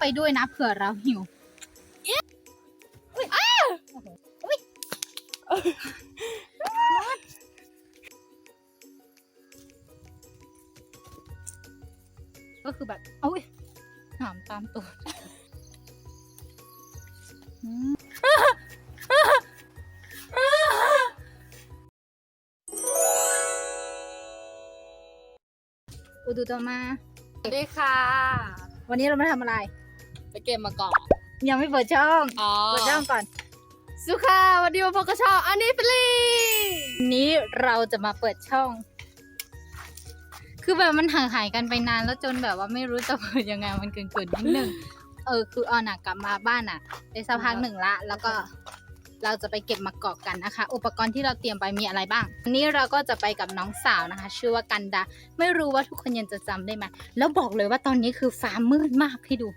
ไปด้วยนะเผื่อเราหิวอุ๊ยอ้าวโอ้โหอุ๊ยก็คือแบบอุ้ยหามตามตัวอืมอุดุตมา สวัสดีค่ะ วันนี้เรามาทำอะไร ไปเกมมาก่อน ยังไม่เปิดช่องอ๋อเปิดช่องก่อน สุค่ะวันนี้มาพบกับช่องอันนี้เป็นลีวันนี้เราจะมาเปิดช่อง คือแบบมันห่างหายกันไปนานแล้วจนแบบว่าไม่รู้จะเปิดยังไงมันเกินเกินนิดนึง เออคือออนอะกลับมาบ้านอะได้สักพักหนึ่งละ แล้วก็เราจะไปเก็บมะกอกกันนะคะ อุปกรณ์ที่เราเตรียมไปมีอะไรบ้างวันนี้เราก็จะไปกับน้องสาวนะคะ ชื่อว่ากันดา ไม่รู้ว่าทุกคนยังจะจำได้ไหมแล้วบอกเลยว่าตอนนี้คือฟ้ามืดมากให้ดู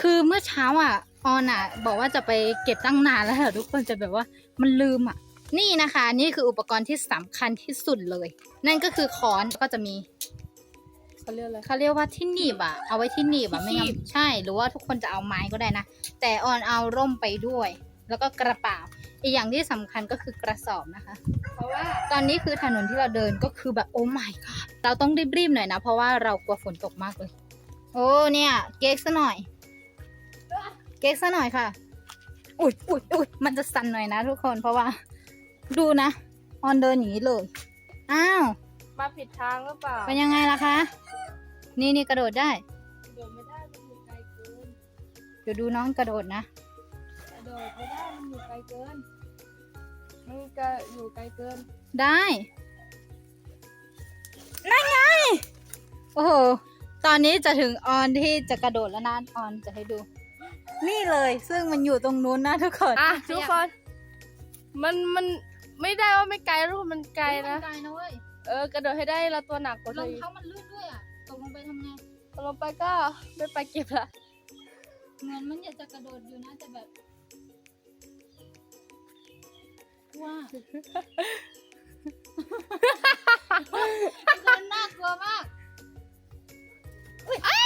คือเมื่อเช้าอะออนอะ บอกว่าจะไปเก็บตั้งนานแล้วอะทุกคนจะแบบว่ามันลืมอะ นี่นะคะ นี่คืออุปกรณ์ที่สำคัญที่สุดเลย นั่นก็คือค้อนก็จะมีเขาเรียกอะไรเขาเรียกว่าที่หนีบอะ เอาไว้ที่หนีบอะไม่งั้นที่หนีบใช่หรือว่าทุกคนจะเอาไม้ก็ได้นะ แต่ออนเอาร่มไปด้วย แล้วก็กระเป๋าอีกอย่างที่สำคัญก็คือกระสอบนะคะ เพราะว่าตอนนี้คือถนนที่เราเดินก็คือแบบโอ้ my god เราต้องรีบๆหน่อยนะ เพราะว่าเรากลัวฝนตกมากเลย โอ้เนี่ย เก๊กซะหน่อย เก๊กซะหน่อยค่ะ อุ้ยอุ้ยอุ้ยมันจะสั่นหน่อยนะทุกคนเพราะว่า ดูนะ ออนเดินอย่างนี้เลย อ้าว มาผิดทางหรือเปล่าเป็นยังไงล่ะคะ นี่นี่กระโดดได้ กระโดดไม่ได้มันอยู่ไกลเกิน เดี๋ยวดูน้องกระโดดนะ กระโดดไม่ได้มันอยู่ไกลเกิน มันก็อยู่ไกลเกิน ได้ นั่นไง โอ้โห ตอนนี้จะถึงออนที่จะกระโดดแล้วนะ ออนจะให้ดู นี่เลย ซึ่งมันอยู่ตรงนู้นนะทุกคนอะทุกคน มันมันไม่ได้ว่าไม่ไกลลูกมันไกลนะ ไกลนะเว้ย เออกระโดดให้ได้เราตัวหนักกว่าเธรอองอีกเท้ามันลื่นด้วยอะ ตกลงไปทำไงลงไปก็ไม่ไปเก็บละเหมือนมันอยากจะกระโดดอยู่นะแต่แบบว่ามันน่ากลัวมากอุ้ยอ้า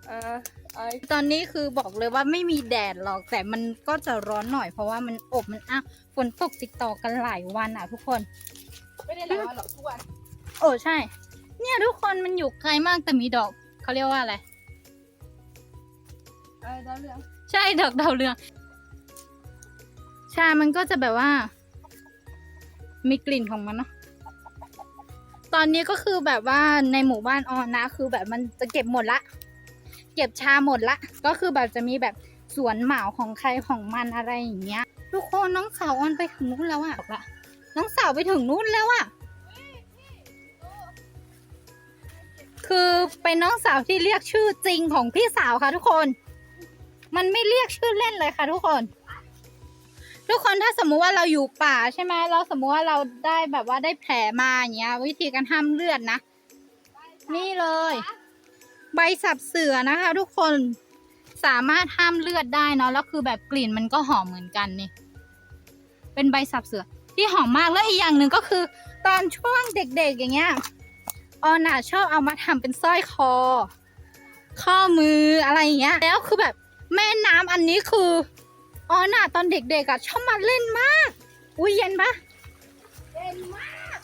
วโอ้โหขึ้นไปอ่าไอตอนนี้คือบอกเลยว่าไม่มีแดดหรอกแต่มันก็จะร้อนหน่อยเพราะว่ามันอบมันอ้าวฝนตกติดต่อกันหลายวันอะทุกคน ไม่ได้หลายวันหรอกทุกวันโอ้ใช่ เนี่ยทุกคนมันอยู่ไกลมากแต่มีดอกเขาเรียกว่าอะไรเออดาวเรืองใช่ดอกดาวเรืองชามันก็จะแบบว่า มีกลิ่นของมันเนาะตอนนี้ก็คือแบบว่าในหมู่บ้านออนนะ คือแบบมันจะเก็บหมดละเก็บชาหมดละ ก็คือแบบจะมีแบบสวนเหมาของใครของมันอะไรอย่างเงี้ย ทุกคนน้องสาวออนไปถึงนู้นแล้วอะบอกละน้องสาวไปถึงนู้นแล้วอะคือเป็นน้องสาวที่เรียกชื่อจริงของพี่สาวค่ะทุกคน มันไม่เรียกชื่อเล่นเลยค่ะทุกคน ทุกคนถ้าสมมุติว่าเราอยู่ป่าใช่ไหมเราสมมุติว่าเราได้แบบว่าได้แผลมาอย่างเงี้ย วิธีการห้ามเลือดนะ นี่เลย ใบสับเสือนะคะ ทุกคนสามารถห้ามเลือดได้เนาะแล้วคือแบบกลิ่นมันก็หอมเหมือนกันนี่ เป็นใบสับเสือที่หอมมากแล้วอีกอย่างหนึ่งก็คือ ตอนช่วงเด็กๆอย่างเงี้ยออน่ะชอบเอามาทำเป็นสร้อยคอ ข้อมืออะไรอย่างเงี้ย แล้วคือแบบแม่น้ำอันนี้คือออน่ะตอนเด็กๆอะชอบมาเล่นมาก อุ้ยเย็นปะเย็นมาก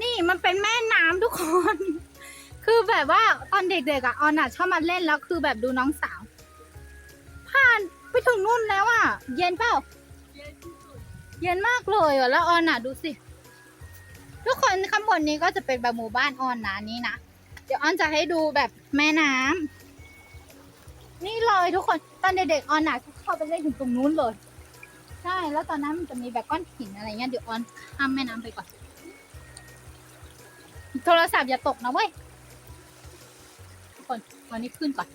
นี่มันเป็นแม่น้ำทุกคน คือแบบว่าตอนเด็กๆอะออน่ะชอบมาเล่นแล้วคือแบบดูน้องสาว ผ่านไปถึงนู่นแล้วอะ เย็นเปล่า เย็นมากเลยอะแล้วออนอะดูสิ ทุกคนข้างบนนี้ก็จะเป็นแบบหมู่บ้านออนนะนี้นะ เดี๋ยวออนจะให้ดูแบบแม่น้ำนี่เลยทุกคนตอนเด็กๆออนอะเข้าไปเล่นถึงตรงนู้นเลยใช่แล้วตอนนั้นมันจะมีแบบก้อนหินอะไรเงี้ยเดี๋ยวออนข้ามแม่น้ำไปก่อน โทรศัพท์อย่าตกนะเว้ย คนตอนนี้ขึ้นก่อน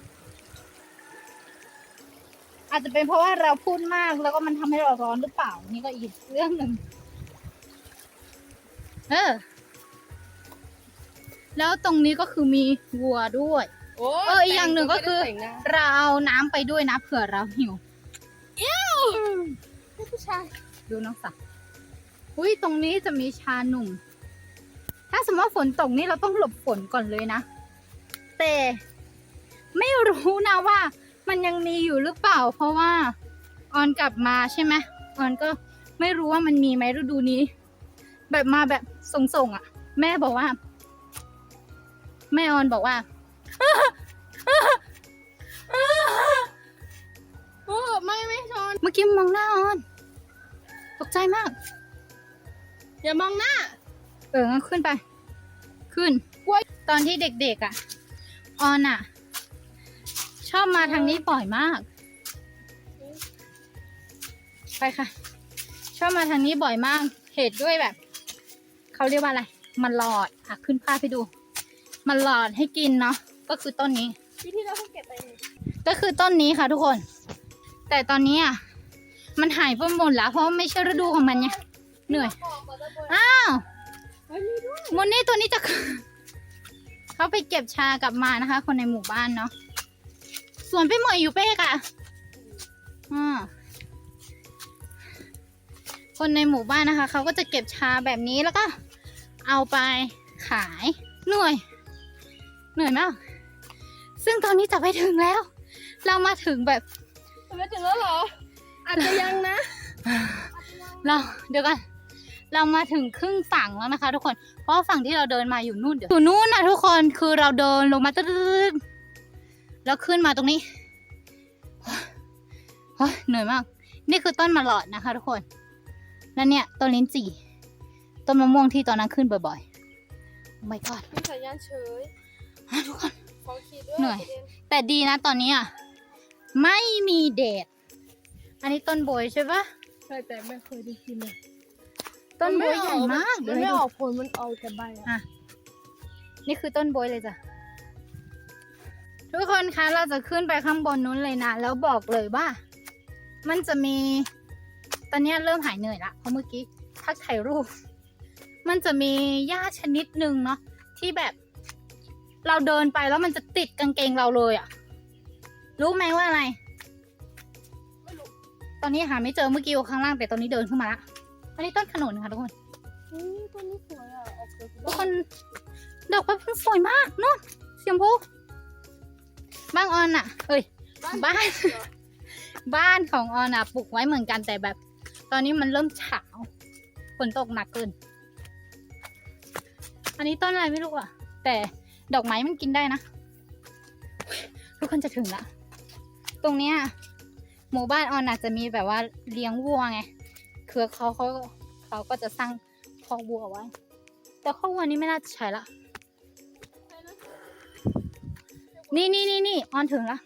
อาจจะเป็นเพราะว่าเราพูดมากแล้วก็มันทำให้เราร้อนหรือเปล่า นี่ก็อีกเรื่องหนึ่งเออ แล้วตรงนี้ก็คือมีวัวด้วย โอ้เอออีกอย่างหนึ่งก็คือแต่งหน้าเราเอาน้ำไปด้วยนะเผื่อเราหิวผู้ชายดูน้องสักอุ้ยตรงนี้จะมีชาหนุ่ม ถ้าถ้าสมมติว่าฝนตกนี่เราต้องหลบฝนก่อนเลยนะ แต่ไม่รู้นะว่า มันยังมีอยู่หรือเปล่า เพราะว่าออนกลับมาใช่ไหมออนก็ไม่รู้ว่ามันมีไหมฤดูนี้ แบบมาแบบส่งๆอะ แม่บอกว่า แม่ออนบอกว่าโอ้ไม่ไม่ชนเมื่อกี้มองหน้าออน ตกใจมาก อย่ามองหน้า เอองั้นขึ้นไป ขึ้นตอนที่เด็กๆอะ ออนอะชอบมาทางนี้บ่อยมาก ไปค่ะ ชอบมาทางนี้บ่อยมาก เหตุด้วยแบบ เขาเรียกว่าอะไร มันหลอดอะขึ้นภาพให้ดู มันหลอดให้กินเนาะ ก็คือต้นนี้ ที่ที่เราเพิ่งเก็บไปเองก็คือต้นนี้ค่ะทุกคน แต่ตอนนี้อะ มันหายไปหมดแล้ว เพราะว่าไม่ใช่ฤดูของมันไงเหนื่อย บอกบอกจะบอกอ้าว เฮ้ยมีด้วยมนนี่ตัวนี้จะ เขาไปเก็บชากลับมานะคะ คนในหมู่บ้านเนาะสวนพี่เหมยอยู่เป้กอะอ่าคนในหมู่บ้านนะคะเขาก็จะเก็บชาแบบนี้แล้วก็ เอาไปขายเหนื่อยเหนื่อยมากซึ่งตอนนี้จะไปถึงแล้ว เรามาถึงแบบจะไม่ถึงแล้วเหรออาจจะยังนะ เราเดี๋ยวกัน เรามาถึงครึ่งฝั่งแล้วนะคะ ทุกคน เพราะว่าฝั่งที่เราเดินมาอยู่นู่นเดี๋ยวอยู่นู่นนะทุกคนคือเราเดินลงมาตึ๊ดๆแล้วขึ้นมาตรงนี้โอ้ยเหนื่อยมาก นี่คือต้นมะหลอดนะคะ ทุกคน แล้วเนี่ยต้นลิ้นจี่ต้นมะม่วงที่ตอนนั้นขึ้นบ่อยๆ oh my god มีสัญญาณเฉยอะทุกคนขอขีดด้วยเหนื่อยประด็แต่ดีนะตอนนี้อะไม่มีแดดอันนี้ต้นโบยใช่ปะใช่แต่ไม่เคยได้กินเลย ต้นโบยใหญ่มากมันเลไม่ยออกผลมันออกแต่ใบอะอะนี่คือต้นโบยเลยจ้ะ ทุกคนคะเราจะขึ้นไปข้างบนนู้นเลยนะ แล้วบอกเลยว่า มันจะมี ตอนเนี้ยเริ่มหายเหนื่อยละ เพราะเมื่อกี้พักถ่ายรูป มันจะมีหญ้าชนิดหนึ่งเนาะที่แบบ เราเดินไปแล้วมันจะติดกางเกงเราเลยอะรู้ไหมว่าอะไรไม่รู้ตอนนี้หาไม่เจอเมื่อกี้อยู่ข้างล่างแต่ตอนนี้เดินขึ้นมาละ อันนี้ต้นขนุนค่ะทุกคนอืมต้นนี้สวยอะออกเขียวทุกคนดอกไม้พุ่งสวยมากเนาะสีชมพูบ้านออนอะเอ้ยบ้านบ้านของออนอะปลูกไว้เหมือนกันแต่แบบ ตอนนี้มันเริ่มเฉาฝนตกหนักเกิน อันนี้ต้นอะไรไม่รู้อะแต่ดอกไม้มันกินได้นะ ทุกคนจะถึงละ ตรงเนี้ยหมู่บ้านออนอาจจะมีแบบว่าเลี้ยงวัวไง คือเขาเขาเขาก็จะสร้างคอกวัวไว้ แต่คอกวัวนี้ไม่น่าจะใช้ละ นี่นี่นี่นี่ออนถึงละ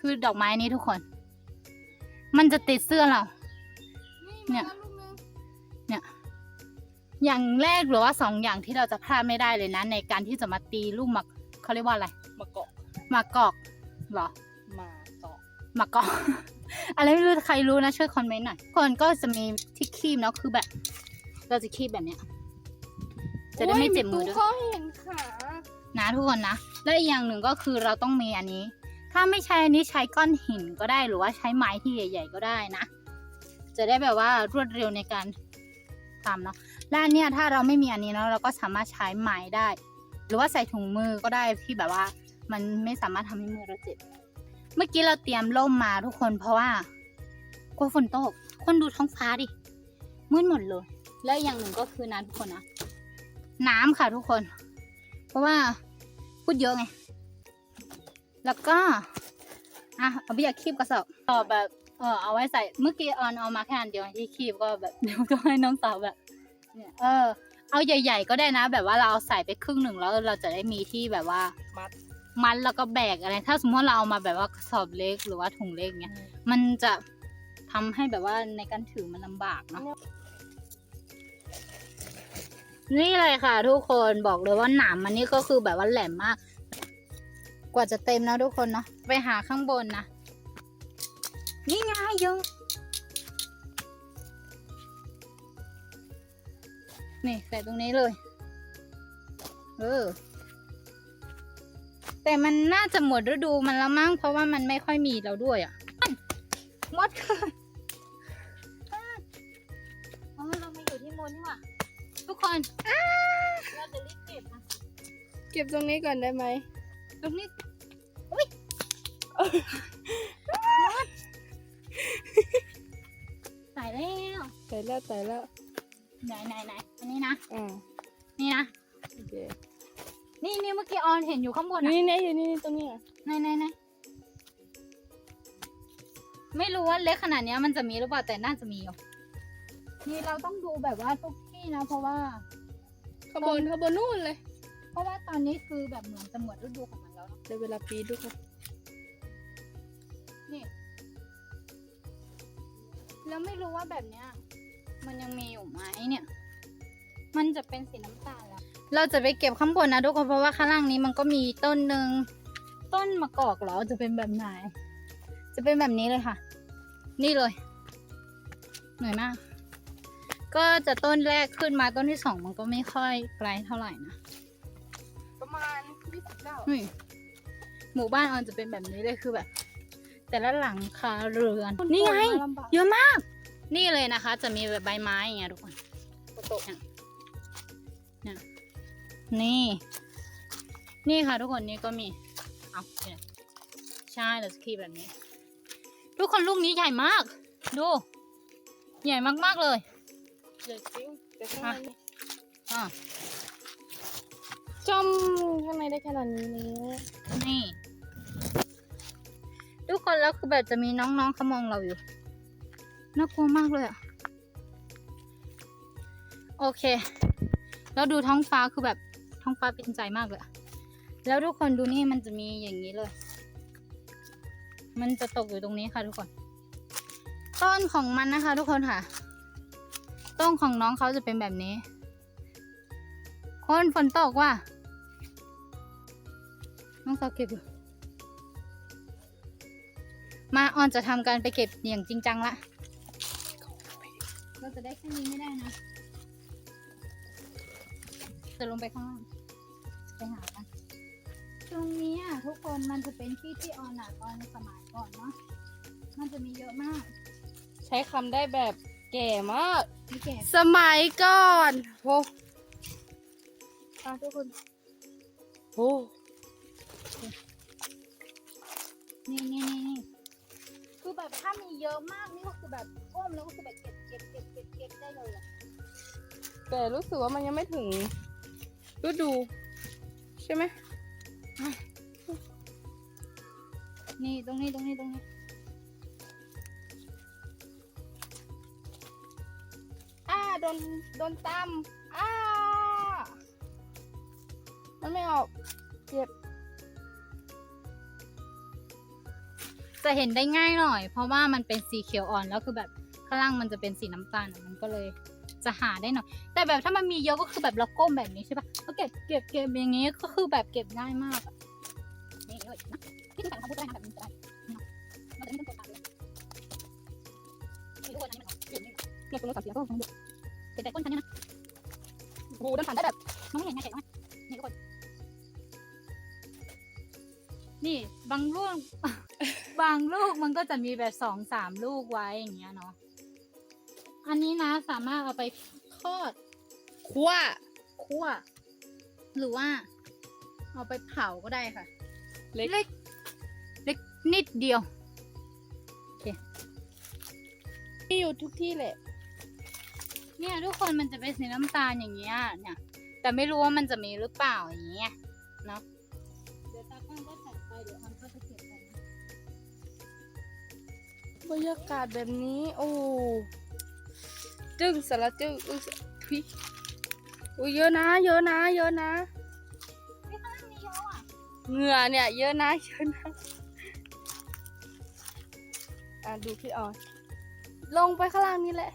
คือดอกไม้นี้ทุกคน มันจะติดเสื้อเรา เนี่เนี่ยยลูกนึงอย่างแรกหรือว่าสองอย่างที่เราจะพลาดไม่ได้เลยนะ ในการที่จะมาตีลูกหมากเขาเรียกว่าอะไรมะเกาะหมากกอกเหรอมาเกาะหมากกอก อะไรไม่รู้ใครรู้นะช่วยคอมเมนต์หน่อยคนก็จะมีที่คีบเนาะคือแบบ เราจะคีบแบบเนี้ย จะได้ไม่เจ็บมือด้วยโยมีตู้ก็เห็นขานะทุกคนนะ และอีกอย่างหนึ่งก็คือเราต้องมีอันนี้ ถ้าไม่ใช้อันนี้ใช้ก้อนหินก็ได้หรือว่าใช้ไม้ที่ใหญ่ ๆ ก็ได้นะ จะได้แบบว่ารวดเร็วในการทำเนาะและอันเนี้ยถ้าเราไม่มีอันนี้เนาะเราก็สามารถใช้ไม้ได้ หรือว่าใส่ถุงมือก็ได้ที่แบบว่า มันไม่สามารถทำให้มือเราเจ็บ เมื่อกี้เราเตรียมร่มมาทุกคนเพราะว่ากลัวฝนตก คนดูท้องฟ้าดิ มืดหมดเลย และอีกอย่างหนึ่งก็คือน้ำทุกคนนะ น้ำค่ะทุกคน เพราะว่าพูดเยอะไง แล้วก็ อะเอาไปอยากคีบกระสอบต่อแบบเออเอาไว้ใส่ เมื่อกี้ออนเอามาแค่อันเดียวที่คีบก็แบบเดี๋ยวต้องให้น้องสาวแบบ เนี่ย เออ เอาใหญ่ ๆ ก็ได้นะ แบบว่าเราเอาใส่ไปครึ่งหนึ่งแล้วเราจะได้มีที่แบบว่า มัด มัดแล้วก็แบกอะไร ถ้าสมมติเราเอามาแบบว่ากระสอบเล็กหรือว่าถุงเล็กเนี้ย มันจะทำให้แบบว่าในการถือมันลำบากเนาะ นี่เลยค่ะ ทุกคนบอกเลยว่าหนามมันนี่ก็คือแบบว่าแหลมมาก กว่าจะเต็มนะทุกคนเนาะ ไปหาข้างบนนะ นี่ไงเยอะนี่ใส่ตรงนี้เลย เออ แต่มันน่าจะหมดฤดูมันแล้วมั้งเพราะว่ามันไม่ค่อยมีแล้วด้วยอะ่ะมดค่ะอ๋อเรามาอยู่ที่มดนี่หว่าทุกคนเราจะรีบเก็บนะเก็บตรงนี้ก่อนได้ไหมตรงนี้อุ้ยใส่แล้วใส่แล้วใส่แล้วไหนไหนไหนอันนี้นะอ่านี่นะโอเค นี่นี่เมื่อกี้ออนเห็นอยู่ข้างบนอะนี่นี่อยู่นี่ตรงนี้อะไหนไหนไหนไม่รู้ว่าเล็กขนาดเนี้ยมันจะมีหรือเปล่าแต่น่าจะมีอยู่นี่เราต้องดูแบบว่าทุกที่นะ เพราะว่าข้างบนข้างบนนู่นเลย เพราะว่าตอนนี้คือแบบเหมือนจะหมดฤดูของมันแล้วเนาะได้เวลาปีดูค่ะนี่ แล้วไม่รู้ว่าแบบเนี้ย มันยังมีอยู่ไหมเนี่ย มันจะเป็นสีน้ำตาลแล้ว เราจะไปเก็บข้างบนนะทุกคนเพราะว่าข้างล่างนี้มันก็มีต้นหนึ่งต้นมะกอกเหรอจะเป็นแบบไหน จะเป็นแบบนี้เลยค่ะ นี่เลยเหนื่อยมากก็จะต้นแรกขึ้นมาต้นที่สองมันก็ไม่ค่อยไกลเท่าไหร่นะประมาณยี่สิบเก้านี่หมู่บ้านออนจะเป็นแบบนี้เลยคือแบบ แต่ละหลังคาเรือนนี่ไงลำบากเยอะมาก นี่เลยนะคะ จะมีแบบใบไม้อย่างเงี้ยทุกคนโตะเนี่ยเนี่ยนี่ นี่ค่ะ ทุกคนนี่ก็มีเอาเนี่ยใช่เราจะคีบแบบนี้ ทุกคนลูกนี้ใหญ่มาก ดู ใหญ่มากๆเลยเดี๋ยวจิ้วแต่ข้างในนี่อะจมข้างในได้ขนาดนี้นี่ ทุกคนแล้วคือแบบจะมีน้องๆเขามองเราอยู่น่ากลัวมากเลยอะโอเค แล้วดูท้องฟ้าคือแบบ ท้องฟ้าเป็นใจมากเลยแล้วทุกคนดูนี่มันจะมีอย่างนี้เลย มันจะตกอยู่ตรงนี้ค่ะทุกคน ต้นของมันนะคะ ทุกคนค่ะ ต้นของน้องเขาจะเป็นแบบนี้ คนฝนตกว่ะ น้องสาวเก็บอยู่มาออนจะทำการไปเก็บอย่างจริงจังละเราจะได้แค่นี้ไม่ได้นะ จะลงไปข้างล่าง ไปหากันตรงนี้อะทุกคนมันจะเป็นที่ที่ออนอะตอนสมัยก่อนเนาะมันจะมีเยอะมากใช้คำได้แบบแก่มากไม่แก่สมัยก่อนโอ้อะทุกคนโอ้นี่นี่นี่นี่คือแบบถ้ามีเยอะมากนี่ก็คือแบบก้มแล้วก็คือแบบเก็บเก็บเก็บเก็บเก็บได้เลยอะแต่รู้สึกว่ามันยังไม่ถึงฤดู ใช่ไหมนี่ตรงนี้ตรงนี้ตรงนี้อ่าโดนโดนตำอ่ามันไม่ออกเจ็บจะเห็นได้ง่ายหน่อย เพราะว่ามันเป็นสีเขียวอ่อนแล้วคือแบบข้างล่างมันจะเป็นสีน้ำตาลอะมันก็เลยจะหาได้หน่อยแต่แบบถ้ามันมีเยอะก็คือแบบเราก้มแบบนี้ใช่ปะ ก็เก็บเก็บเก็บอย่างงี้ก็คือแบบเก็บง่ายมากอะนี่เลยนะที่จะใส่ของพูดได้นะแบบนี้ก็ได้นี่เนาจะไม่ต้องตัวตามเลยนี่ทุกคนอันนี้มันออกเก็บนี่เก็บตัวสับเสียก็คงเดือดเก็บแต่ก้นคันนี้นะโอ้โหดินผ่านได้แบบมองไม่เห็นไงเฉยๆนี่ทุกคนนี่บางลูกบางลูกมันก็จะมีแบบสองสามลูกไว้อย่างเงี้ยเนาะอันนี้นะสามารถเอาไปทอดคั่วคั่ว หรือว่า เอาไปเผาก็ได้ค่ะ เล็ก เล็กเล็กนิดเดียวมีอยู่ทุกที่แหละ เนี่ยทุกคนมันจะเป็นสีน้ำตาลอย่างเงี้ยเนี่ย แต่ไม่รู้ว่ามันจะมีหรือเปล่าอย่างเงี้ยเนาะเดี๋ยวตากล้องก็ถ่ายไปเดี๋ยวมันก็จะเก็บไปนะบรรยากาศแบบนี้ โอ้ จึ้งสารจึ้งอุ้ยทุย อุ้ยเยอะนะ เยอะนะ เยอะนะเฮ้ยข้างล่างมีเยอะอะเหงื่อเนี่ยเยอะนะเยอะนะอะดูพี่ออนลงไปข้างล่างนี่แหละ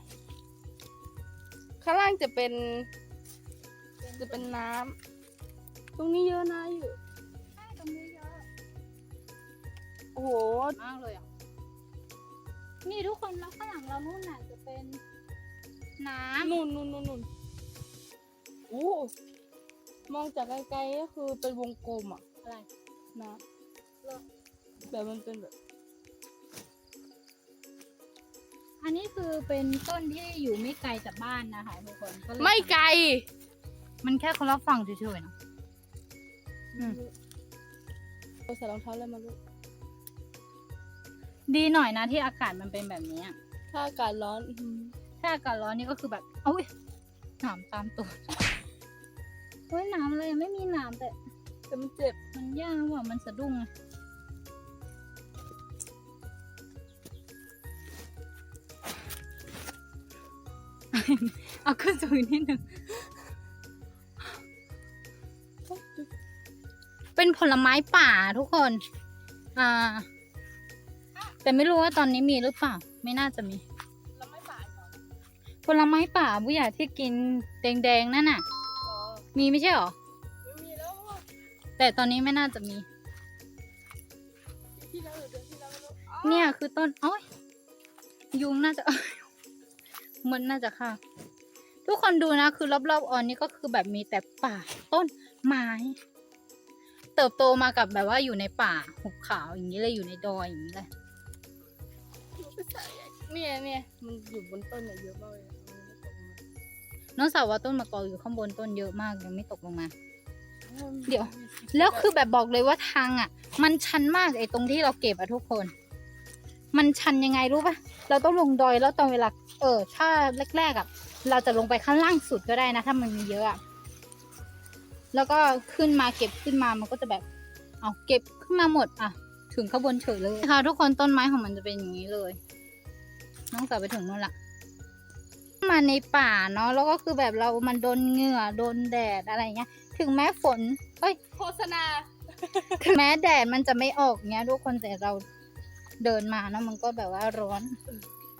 ข้างล่างจะเป็น จะเป็นน้ำตรงนี้เยอะนะอยู่ ใช่ตรงนี้เยอะโอ้โห มากเลยอะนี่ทุกคนแล้วข้างหลังเรานู่นน่ะจะเป็นน้ำ นู่นนู่นนู่นนู่นโอ้มองจากไกลๆก็คือเป็นวงกลมอะอะไรนะเหรอแบบมันเป็นแบบอันนี้คือเป็นต้นที่อยู่ไม่ไกลจากบ้านนะคะทุกคนก็เลยไม่ไกล มันแค่คนละฝั่งเฉยๆนะอืมเราใส่รองเท้าอะไรมาลูกดีหน่อยนะที่อากาศมันเป็นแบบนี้อะถ้าอากาศร้อนอื้อหือถ้าอากาศร้อนนี่ก็คือแบบโอ้ยหนามตามตัว เฮ้ยหนามเลยไม่มีหนามแต่แต่มันเจ็บมันยากว่ะมันสะดุ้งอะเอาขึ้นสูงอีกนิดหนึ่งเป็นผลไม้ป่าทุกคน อ่า แต่ไม่รู้ว่าตอนนี้มีหรือเปล่า ไม่น่าจะมีเราไม่ป่าเหรอผลไม้ป่าผู้ใหญ่ที่กินแดงๆนั่นน่ะอ๋อ มีไม่ใช่หรอไม่มีแล้วแต่ตอนนี้ไม่น่าจะมี เนี่ยคือต้นโอ้ยยุงน่าจะมันน่าจะค่ะ ทุกคนดูนะ คือรอบๆออนนี่ก็คือแบบมีแต่ป่าต้นไม้ เติบโตมากับแบบว่าอยู่ในป่าหุบเขาอย่างนี้เลยอยู่ในดอยอย่างนี้เลยเนี่ยเนี่ยมันอยู่บนต้นเนี่ยเยอะมากเลย น้องสาวว่าต้นมะกอกอยู่ข้างบนต้นเยอะมากยังไม่ตกลงมาอืมเดี๋ยว แล้วคือแบบบอกเลยว่าทางอะ มันชันมากไอ้ตรงที่เราเก็บอะทุกคน มันชันยังไงรู้ปะเราต้องลงดอยแล้วตอนเวลาเออ ถ้าแรกๆอะ เราจะลงไปข้างล่างสุดก็ได้นะ ถ้ามันมีเยอะอะแล้วก็ขึ้นมาเก็บขึ้นมามันก็จะแบบ เอาเก็บขึ้นมาหมดอะ ถึงข้างบนเฉยเลยค่ะทุกคนต้นไม้ของมันจะเป็นอย่างนี้เลย น้องสาวไปถึงนู่นละ มาในป่าเนาะแล้วก็คือแบบเรามันโดนเหงื่อโดนแดดอะไรเงี้ย ถึงแม้ฝนเอ้ยโฆษณา ถึงแม้แดดมันจะไม่ออกเนี้ยทุกคนแต่เราเดินมานะมันก็แบบว่าร้อน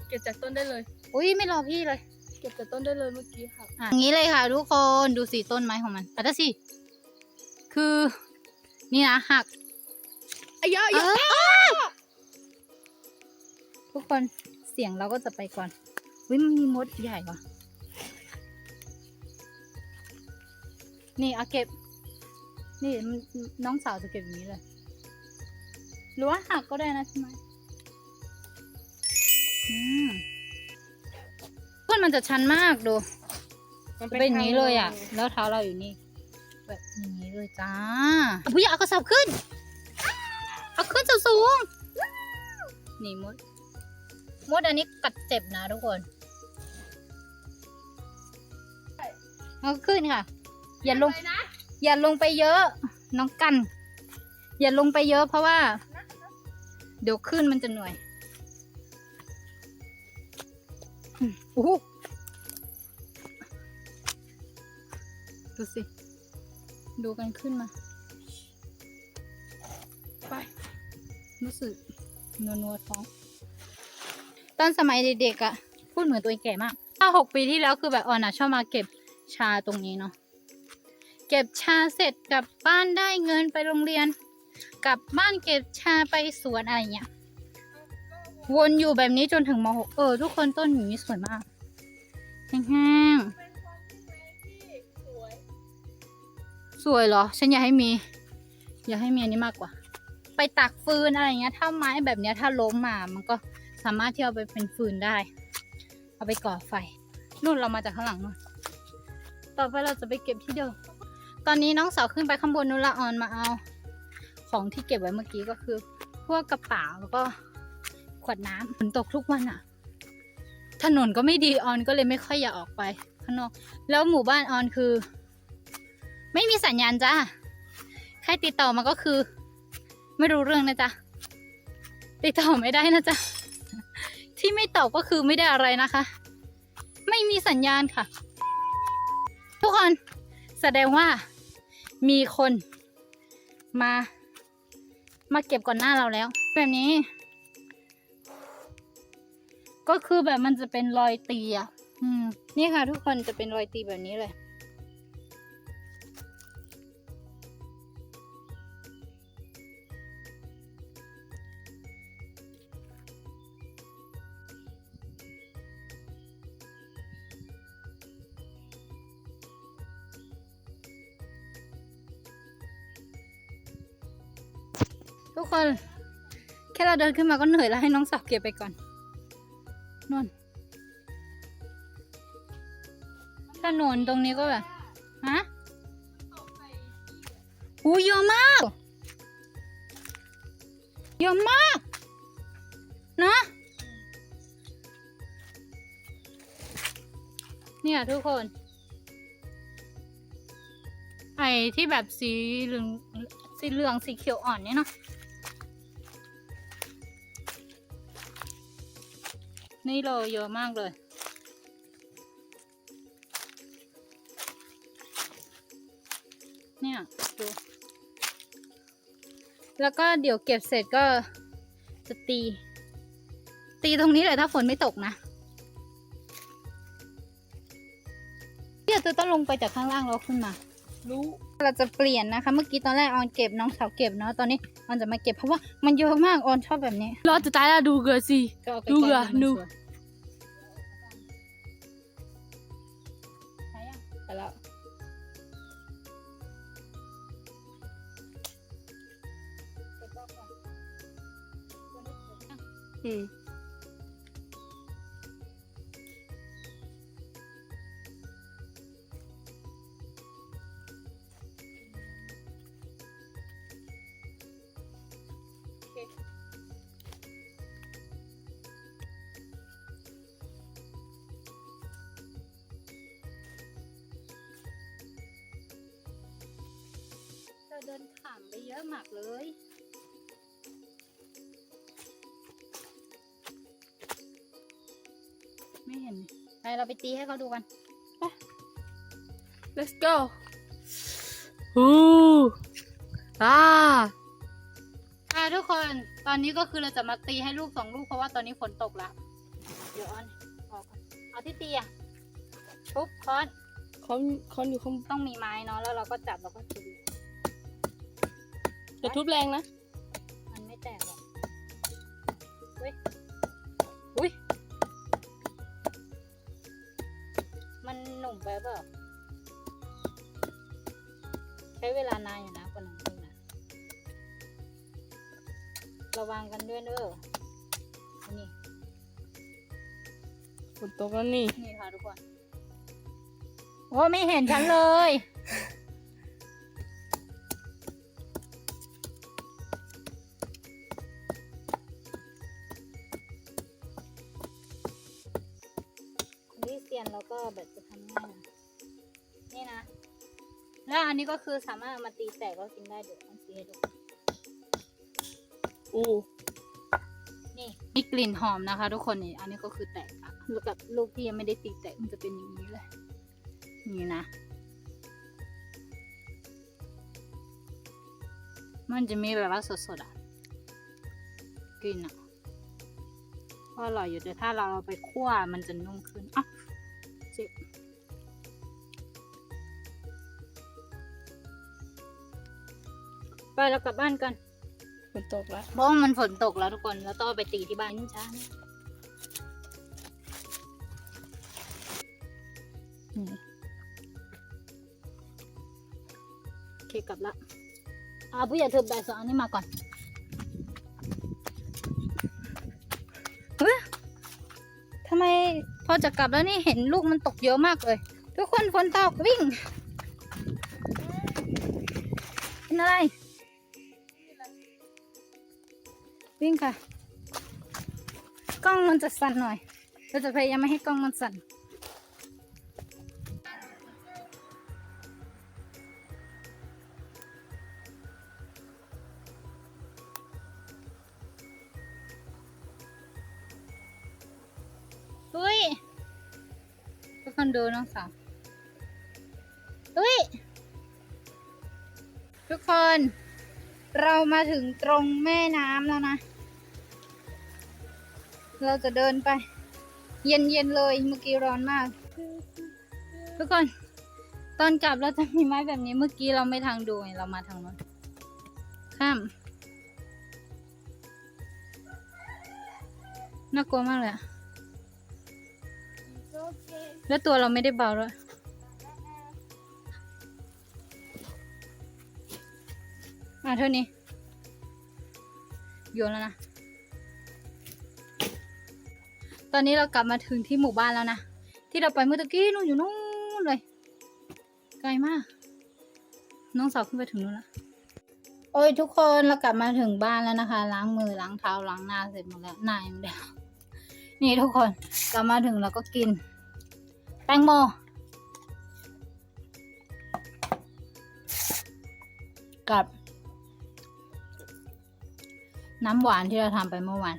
เก็บจากต้นได้เลย อุ้ยไม่รอพี่เลย เก็บจากต้นได้เลยเมื่อกี้ค่ะอะอย่างนี้เลยค่ะทุกคนดูสีต้นไม้ของมันแต่ถ้าสิคือนี่นะหักอะเยอะเอเยอะอทุกคนเสียงเราก็จะไปก่อน วิมันมีมดใหญ่ว่ะ นี่เอาเก็บ นี่มันน้องสาวจะเก็บอย่างนี้เลย หรือว่าหักก็ได้นะใช่ไหมอืมต้นมันจะชันมากดู มันเป็นอย่างนี้เลยอะ แล้วเท้าเราอยู่นี่ แบบอย่างนี้เลยจ้าผู้ใหญ่เอากระสอบขึ้น เอาขึ้นสูงๆนี่มด มดอันนี้กัดเจ็บนะทุกคน เอาขึ้นค่ะ อย่าลงไปนะอย่าลงไปเยอะ น้องกัน อย่าลงไปเยอะเพราะว่า เดี๋ยวขึ้นมันจะเหนื่อยอืมโอ้โหดูสิ ดูกันขึ้นมา ไป รู้สึกนัวนัวๆท้อง ตอนสมัยเด็กๆอะ่ะ พูดเหมือนตัวเองแก่มากถ้าหกปีที่แล้วคือแบบออนอะชอบมาเก็บ ชาตรงนี้เนาะเก็บชาเสร็จกลับบ้านได้เงินไปโรงเรียน กลับบ้านเก็บชาไปสวนอะไรเงี้ยวนอยู่แบบนี้จนถึงมหกเออ ทุกคนต้นอย่างนี้สวยมากแห้งสวยๆสวยเหรอ ฉันอยากให้มี อยากให้มีอันนี้มากกว่า ไปตักฟืนอะไรเงี้ย ถ้าไม้แบบเนี้ยถ้าล้มมามันก็สามารถที่เอาไปเป็นฟืนได้ เอาไปก่อไฟนู่นเรามาจากข้างหลังนู่น ต่อไปเราจะไปเก็บที่เดิม ตอนนี้น้องสาวขึ้นไปข้างบนนู่นละออนมาเอา ของที่เก็บไว้เมื่อกี้ก็คือ พวกกระเป๋าแล้วก็ขวดน้ำฝนตกทุกวันอะถนนก็ไม่ดีออนก็เลยไม่ค่อยอยากออกไปข้างนอก แล้วหมู่บ้านออนคือ ไม่มีสัญญาณจ้าใครติดต่อมาก็คือ ไม่รู้เรื่องนะจ๊ะ ติดต่อไม่ได้นะจ๊ะ ที่ไม่ตอบก็คือไม่ได้อะไรนะคะ ไม่มีสัญญาณค่ะ ทุกคนแสดงว่ามีคนมา มาเก็บก่อนหน้าเราแล้ว แบบนี้ ก็คือแบบมันจะเป็นรอยตีอะ อืม นี่ค่ะ ทุกคนจะเป็นรอยตีแบบนี้เลย ทุกคน แค่เราเดินขึ้นมาก็เหนื่อยแล้วให้น้องสาวเก็บไปก่อนนนถนนตรงนี้ก็แบบฮะหูเยอะมากเยอะมากเนะเนี่ยทุกคน ไอ้ที่แบบสีเหลืองสีเหลืองสีเขียวอ่อนเนี่ยเนาะ นี่โลเยอะมากเลย เนี่ยดูแล้วก็เดี๋ยวเก็บเสร็จก็จะตี ตีตรงนี้เลยถ้าฝนไม่ตกนะเดี๋ยวจะต้องลงไปจากข้างล่างแล้วขึ้นมา รู้เราจะเปลี่ยนนะคะ เมื่อกี้ตอนแรกออนเก็บน้องสาวเก็บเนาะตอนนี้ออนจะมาเก็บเพราะว่ามันเยอะมากออนชอบแบบนี้รอจะตายแล้วดูเกิดสิก็เอาใกดูล้ๆอะมันดู อืมโอเราเดินผ่านไปเยอะมากเลย เราไปตีให้เขาดูกัน let's go ฮูอ่าค่ะทุกคน ตอนนี้ก็คือเราจะมาตีให้ลูกสองลูกเพราะว่าตอนนี้ฝนตกแล้วเดี๋ยวเออนออกก่อนเอาที่ตีอะทุบค้อนเขาเขาอยู่ข้างต้องมีไม้เนาะแล้วเราก็จับแล้วก็ตีจะทุบแรงนะ มันไม่แตกหรอกอุ้ยอุ้ย ไปเปล่าใช้เวลานานอยู่นะคนหนึ่งลูกนะระวังกันด้วยเด้อนี่ฝนตกแล้วนี่นี่ค่ะทุกคนโอ้ไม่เห็นฉันเลย อันนี้ก็คือสามารถเอามาตีแตกก็กินได้เดี๋ยวต้องตีให้ดูอู้นี่มีกลิ่นหอมนะคะ ทุกคนนี่อันนี้ก็คือแตกอะแล้วกับลูกที่ยังไม่ได้ตีแตกมันจะเป็นอย่างนี้เลยนี่นะ มันจะมีแบบว่าสดๆอะกลิ่นอะก็อร่อยอยู่แต่ถ้าเราเอาไปคั่วมันจะนุ่มขึ้นอะ เรากลับบ้านกันฝนตกแล้วเพราะว่ามันฝนตกแล้วทุกคนแล้วต้องเอาไปตีที่บ้านนิช้านะอืมโอเคกลับละอาผู้ใหญ่เธอแบกสองอันนี้มาก่อนเฮ้ยทำไมพอจะกลับแล้วนี่เห็นลูกมันตกเยอะมากเลย ทุกคนฝนตกวิ่งเป็นอะไร วิ่งค่ะ กล้องมันจะสั่นหน่อย เราจะพยายามไม่ให้กล้องมันสั่นตุ้ยทุกคนดูน้องสาวตุ้ยทุกคน เรามาถึงตรงแม่น้ำแล้วนะ เราจะเดินไป เย็นๆเลยเมื่อกี้ร้อนมาก ทุกคน ตอนกลับเราจะมีไม้แบบนี้เมื่อกี้เราไม่ทางดูไงเรามาทางนู้นข้ามน่ากลัวมากเลยแล้วตัวเราไม่ได้เบาด้วยอะเท่านี้โยนแล้วนะ ตอนนี้เรากลับมาถึงที่หมู่บ้านแล้วนะ ที่เราไปเมื่อตะกี้นู่นอยู่นู่นเลย ไกลมาก น้องสาวขึ้นไปถึงนู่นแล้วโอ้ยทุกคนเรากลับมาถึงบ้านแล้วนะคะ ล้างมือล้างเท้าล้างหน้าเสร็จหมดแล้วหน้ายังไม่ได้ล้างนี่ทุกคนกลับมาถึงเราก็กิน แตงโมกับ น้ำหวานที่เราทำไปเมื่อวาน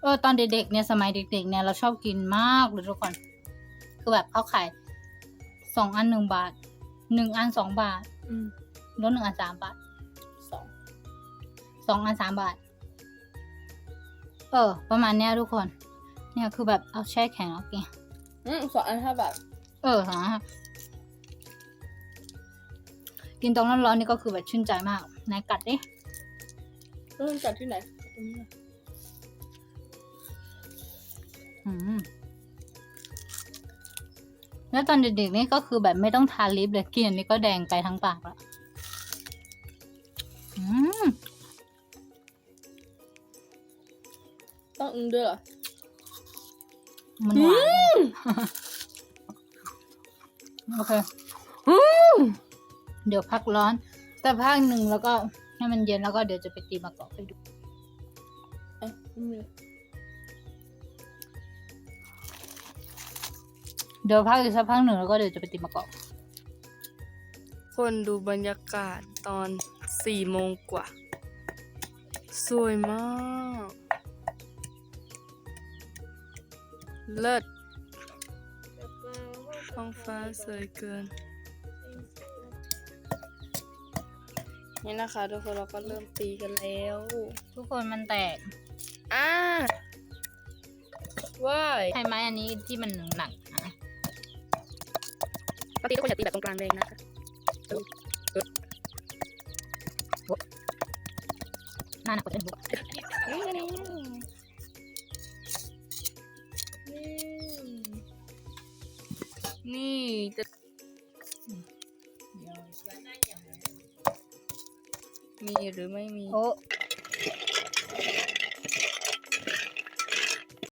เออตอนเด็กๆเนี่ยสมัยเด็กๆเนี่ยเราชอบกินมากเลยทุกคนคือแบบเขาขายสองอันหนึ่งบาทหนึ่งอันสองบาทอืมลดหนึ่งอันสามบาทสองสองอันสามบาท เออ ประมาณเนี้ยทุกคน เนี่ยคือแบบเอาแช่แข็งแล้วกินอืมสองอันห้าบาทเออฮะกินตรงร้อนๆนี่ก็คือแบบชื่นใจมากไหนกัดดิเริ่มจากที่ไหนตรงนี้ แล้วตอนเด็กๆนี่ก็คือแบบไม่ต้องทาลิปเลยกินอันนี้ก็แดงไปทั้งปากแล้วอืมต้องอึ้งด้วยเหรอ มันหวานโอเคเดี๋ยวพักร้อน แต่พักหนึ่งแล้วก็ให้มันเย็นแล้วก็เดี๋ยวจะไปตีมะกอกไปดูเอ๊ะ เดี๋ยวพักอีกสักพักหนึ่งแล้วก็เดี๋ยวจะไปตีมะกอกคนดูบรรยากาศตอนสี่โมงกว่า สวยมาก เลิศท้องฟ้าสวยเกิน นี่นะคะ ทุกคนเราก็เริ่มตีกันแล้ว ทุกคนมันแตกอ่าว้ายใช่ไหมอันนี้ที่มันหนักๆนะปก ติทุกคนอย่าตีแบบตรงกลางแรงนะคะหน้าหนักกว่าเดิมบุกนี่นี่นี่จะมีหรือไม่มีโอ้